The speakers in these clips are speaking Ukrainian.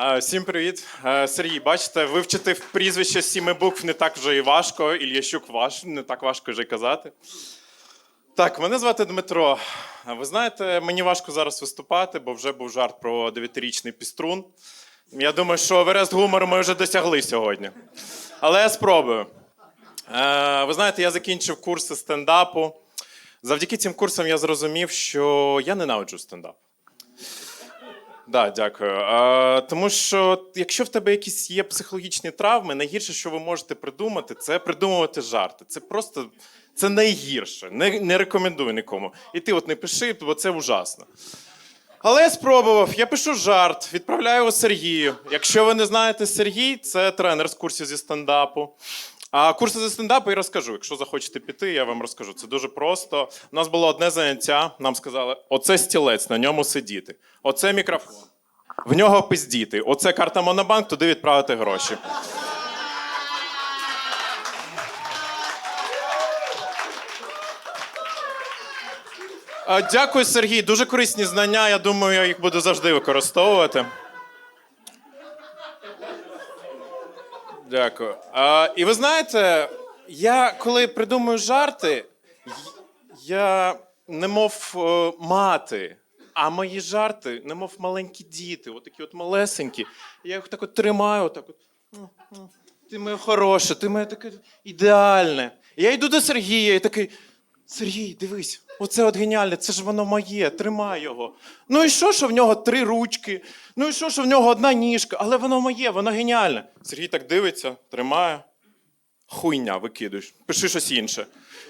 Всім привіт. Сергій, бачите, вивчити прізвище сіми букв не так вже і важко. Ільящук ваш, не так важко вже казати. Так, мене звати Дмитро. Ви знаєте, мені важко зараз виступати, бо вже був жарт про дев'ятирічний піструн. Я думаю, що Еверест гумору ми вже досягли сьогодні. Але я спробую. Ви знаєте, я закінчив курси стендапу. Завдяки цим курсам я зрозумів, що я ненавиджу стендап. Да, дякую. А, тому що якщо в тебе якісь є психологічні травми, найгірше, що ви можете придумати, це придумувати жарти. Це просто це найгірше. Не, не рекомендую нікому. І ти от не пиши, бо це ужасно. Але я спробував, я пишу жарт, відправляю його Сергію. Якщо ви не знаєте Сергій, це тренер з курсів зі стендапу. А курси зі стендапу я розкажу. Якщо захочете піти, я вам розкажу. Це дуже просто. У нас було одне заняття. Нам сказали: оце стілець, на ньому сидіти. Оце мікрофон. В нього пиздіти. Оце карта Монобанк, туди відправити гроші. Дякую, Сергій. Дуже корисні знання. Я думаю, я їх буду завжди використовувати. Дякую. А, і ви знаєте, я коли придумую жарти, я немов е, мати, а мої жарти, немов маленькі діти, отакі от малесенькі. Я їх так от тримаю, отак от. «Ну, ну, Ти моє хороше, ти моє таке ідеальне. Я йду до Сергія і такий. Сергій, дивись, оце от геніальне, це ж воно моє, тримай його. Ну і що, що в нього три ручки? Ну і що, що в нього одна ніжка, але воно моє, воно геніальне. Сергій так дивиться, тримає. Хуйня, викидуєш, пиши щось інше.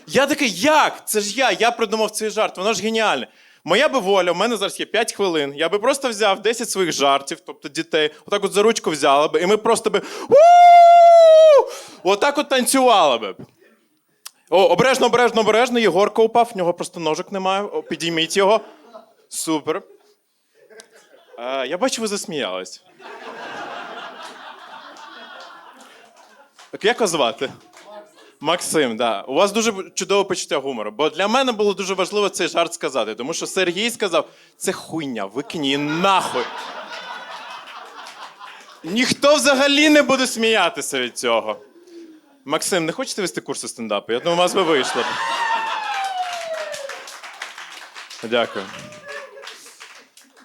Я такий, як? Це ж я, я придумав цей жарт, воно ж геніальне. Моя би воля, у мене зараз є 5 хвилин. Я би просто взяв 10 своїх жартів, тобто дітей, отак от за ручку взяла би, і ми просто би. Отак от танцювали би. О, обережно, обережно, обережно. Єгорка упав, в нього просто ножок немає. О, підійміть його. Супер. Е, я бачу, ви засміялись. Так як вас звати? Максим, да. У вас дуже чудове почуття гумору. Бо для мене було дуже важливо цей жарт сказати, тому що Сергій сказав: це хуйня, викинь її нахуй. Ніхто взагалі не буде сміятися від цього. Максим, не хочете вести курси стендапу? Я думаю, у вас би вийшло. Дякую.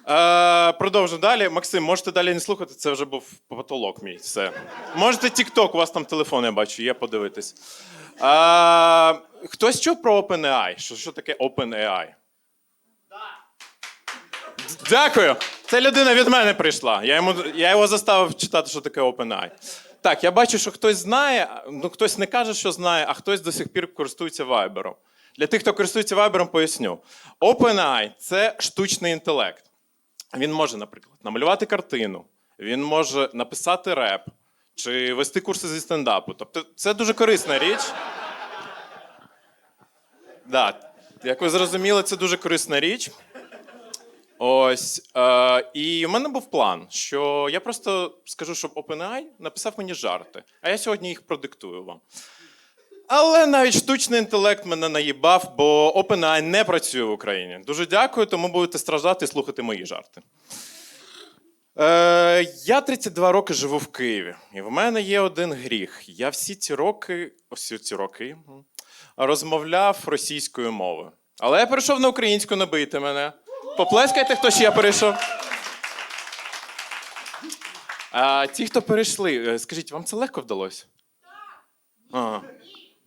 Е, продовжу далі. Максим, можете далі не слухати, це вже був потолок мій. Все. Можете TikTok, у вас там телефон, я бачу, є подивитись. Е, хтось чув про OpenAI? Що, що таке OpenAI? Дякую. Це людина від мене прийшла. Я, йому, я його заставив читати, що таке OpenAI. Так, я бачу, що хтось знає, ну хтось не каже, що знає, а хтось до сих пір користується Viber. Для тих, хто користується Viber, поясню. OpenAI – це штучний інтелект. Він може, наприклад, намалювати картину, він може написати реп чи вести курси зі стендапу. Тобто, це дуже корисна річ. Да, як ви зрозуміли, це дуже корисна річ. Ось. Е, і в мене був план, що я просто скажу, щоб OpenAI написав мені жарти, а я сьогодні їх продиктую вам. Але навіть штучний інтелект мене наїбав, бо OpenAI не працює в Україні. Дуже дякую, тому будете страждати і слухати мої жарти. Е, я 32 роки живу в Києві, і в мене є один гріх. Я всі ці роки, ось ці роки, розмовляв російською мовою. Але я перейшов на українську, не бийте мене. Поплескайте, хто ще перейшов. А, ті, хто перейшли, е, скажіть, вам це легко вдалося? Ага.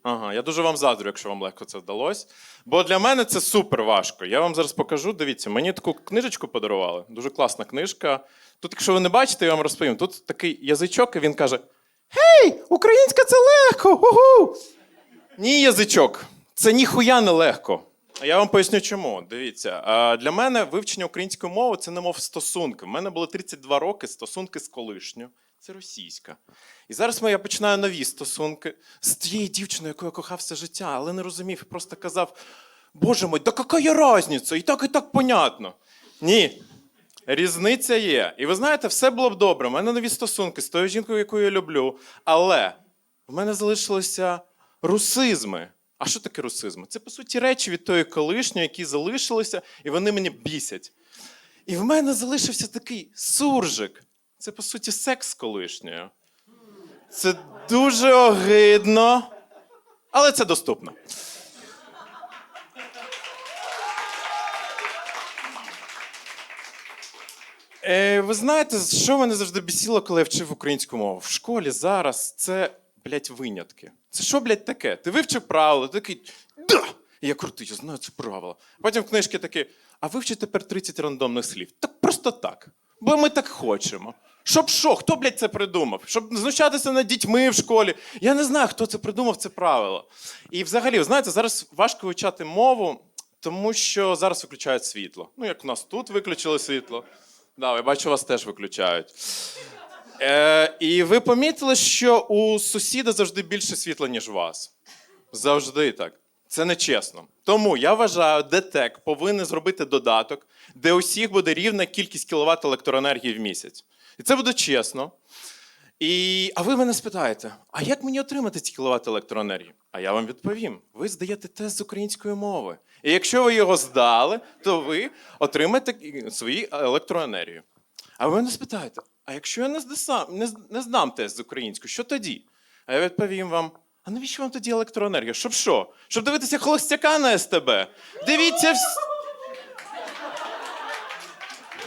Ага, я дуже вам заздрю, якщо вам легко це вдалося. Бо для мене це супер важко. Я вам зараз покажу. Дивіться, мені таку книжечку подарували. Дуже класна книжка. Тут, якщо ви не бачите, я вам розповім. Тут такий язичок, і він каже: Гей, українська це легко! Угу! Ні, язичок, це ніхуя не легко. Я вам поясню, чому. Дивіться, для мене вивчення української мови це немов стосунки. У мене було 32 роки стосунки з колишньою. Це російська. І зараз я починаю нові стосунки з тією дівчиною, яку я кохав все життя, але не розумів просто казав: Боже мой, да яка різниця? І так, і так понятно. Ні. Різниця є. І ви знаєте, все було б добре. У мене нові стосунки з тою жінкою, яку я люблю. Але в мене залишилися русизми. А що таке русизми? Це, по суті, речі від тої колишньої, які залишилися, і вони мене бісять. І в мене залишився такий суржик. це по суті секс колишньою. Це дуже огидно, але це доступно. Е, ви знаєте, що мене завжди бісило, коли я вчив українську мову? В школі зараз це, блядь, винятки. Це що, блядь, таке? Ти вивчив правила, ти такий. Да! Я крутий, я знаю це правило. Потім в книжці такі, а вивчи тепер 30 рандомних слів. Так просто так. Бо ми так хочемо. Щоб що? Хто, блядь, це придумав? Щоб знущатися над дітьми в школі. Я не знаю, хто це придумав, це правило. І взагалі, знаєте, зараз важко вивчати мову, тому що зараз виключають світло. Ну, як у нас тут виключили світло. Да, я бачу, вас теж виключають. Е, і ви помітили, що у сусіда завжди більше світла, ніж у вас. Завжди так. Це нечесно. Тому я вважаю, ДТЕК повинен зробити додаток, де усіх буде рівна кількість кіловат електроенергії в місяць. І це буде чесно. І, а ви мене спитаєте, а як мені отримати ці кіловат електроенергії? А я вам відповім: ви здаєте тест з української мови. І якщо ви його здали, то ви отримаєте свою електроенергію. А ви мене спитаєте, а якщо я не, здесам, не, не здам тест з української, що тоді? А я відповім вам: а навіщо вам тоді електроенергія? Щоб що? Щоб дивитися холостяка на СТБ? Дивіться вс...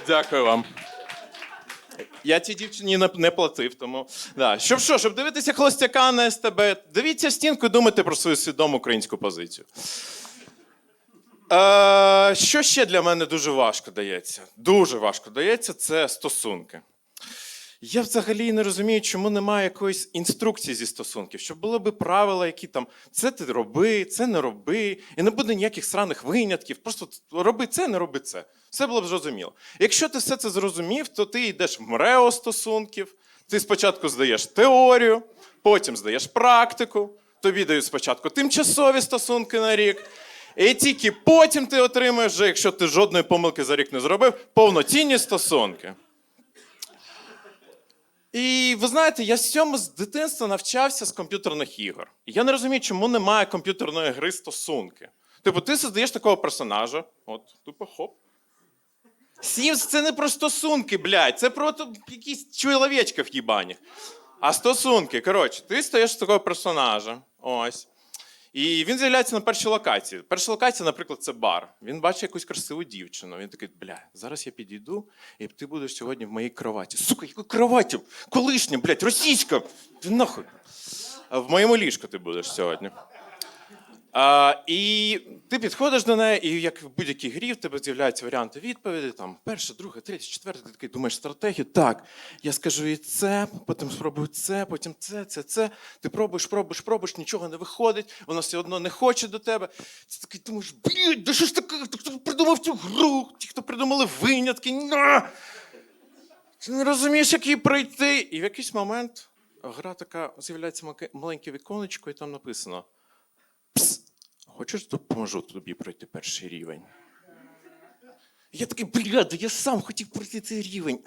Дякую вам. Я цій дівчині не, платив, тому. Да. Щоб що, щоб дивитися холостяка на СТБ, дивіться стінку і думайте про свою свідому українську позицію. Е, що ще для мене дуже важко дається? Дуже важко дається це стосунки. Я взагалі не розумію, чому немає якоїсь інструкції зі стосунків, щоб були б правила, які там це ти роби, це не роби, і не буде ніяких сраних винятків. Просто роби це, не роби це. Все було б зрозуміло. Якщо ти все це зрозумів, то ти йдеш в МРЕО стосунків, ти спочатку здаєш теорію, потім здаєш практику, тобі дають спочатку тимчасові стосунки на рік. І тільки потім ти отримаєш, якщо ти жодної помилки за рік не зробив, повноцінні стосунки. І ви знаєте, я з цьому з дитинства навчався з комп'ютерних ігор. Я не розумію, чому немає комп'ютерної гри стосунки. Типу, ти создаєш такого персонажа, от, тупо хоп. Сімс це не про стосунки, блядь, це про якісь якісь в їбаних. А стосунки, коротше, ти стаєш такого персонажа. Ось. І він з'являється на першій локації. Перша локація, наприклад, це бар. Він бачить якусь красиву дівчину. Він такий, бля, зараз я підійду, і ти будеш сьогодні в моїй кроваті. Сука, яку кроваті? Колишня, блядь, російська. Ти нахуй. В моєму ліжку ти будеш сьогодні. А, і ти підходиш до неї, і як в будь-якій грі, в тебе з'являються варіанти відповіді: там перша, друга, третя, четверта, ти такий думаєш стратегію. Так, я скажу їй це, потім спробую це, потім це, це, це. Ти пробуєш, пробуєш, пробуєш, нічого не виходить, вона все одно не хоче до тебе. Ти такий думаєш, блядь, да що ж таке? Хто придумав цю гру? Ті, хто придумали винятки. На! Ти не розумієш, як її пройти. І в якийсь момент гра така з'являється маленьке віконечко, і там написано. Хочеш допоможу тобі пройти перший рівень? Я такий, бля, да я сам хотів пройти цей рівень.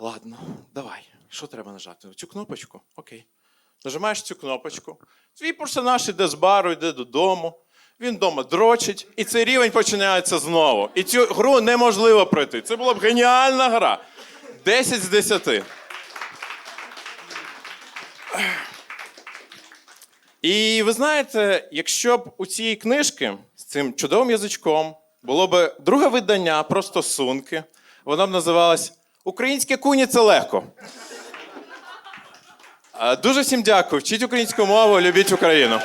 Ладно, давай. Що треба нажати? Цю кнопочку? Окей. Нажимаєш цю кнопочку. Твій персонаж іде з бару, йде додому. Він вдома дрочить, і цей рівень починається знову. І цю гру неможливо пройти. Це була б геніальна гра. 10 з 10. І ви знаєте, якщо б у цієї книжки з цим чудовим язичком було б друге видання про стосунки, воно б називалось Українське куні це легко. Дуже всім дякую. Вчіть українську мову, любіть Україну.